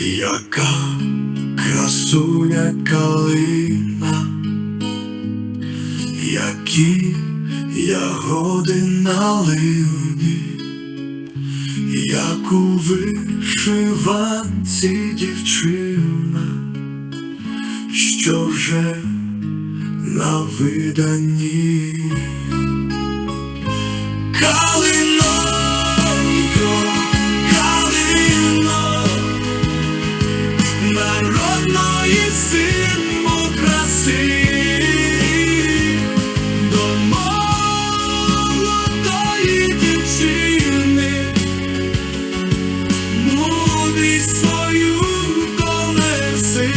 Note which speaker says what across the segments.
Speaker 1: яка красуня калина, які ягоди на ливні, як у вишиванці дівчина, що вже на виданні. Народної символ краси, до молодої дівчини, мудрість свою донеси,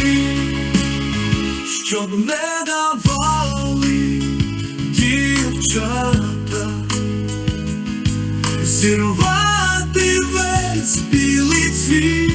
Speaker 1: щоб не давали дівчата. Зірвати весь білий цвіт,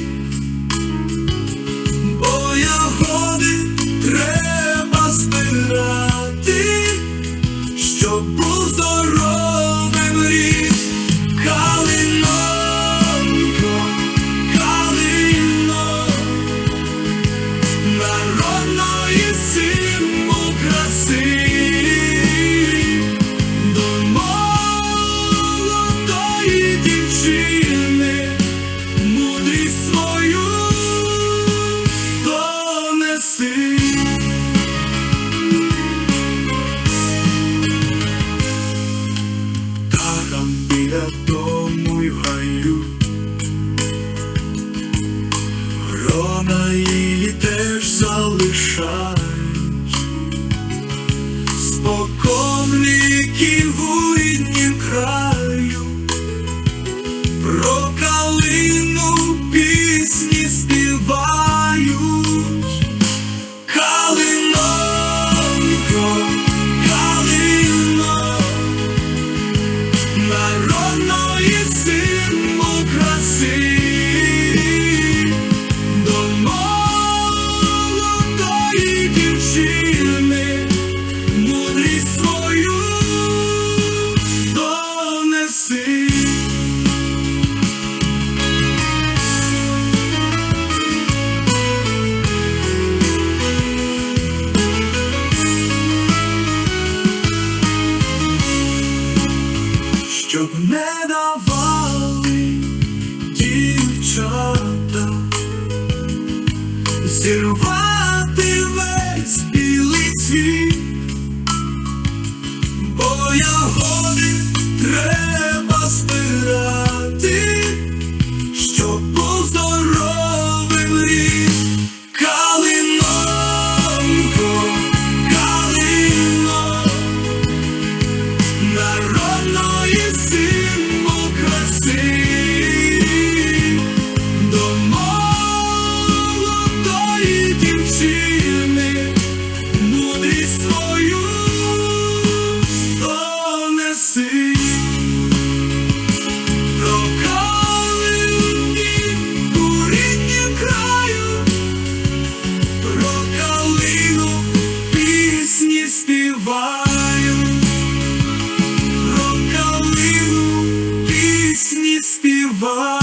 Speaker 1: біля дому й в гаю. Грона її теж залишають. Спокон I run away. Не давали дівчата. Зірвати співаю. Про пісні співаю.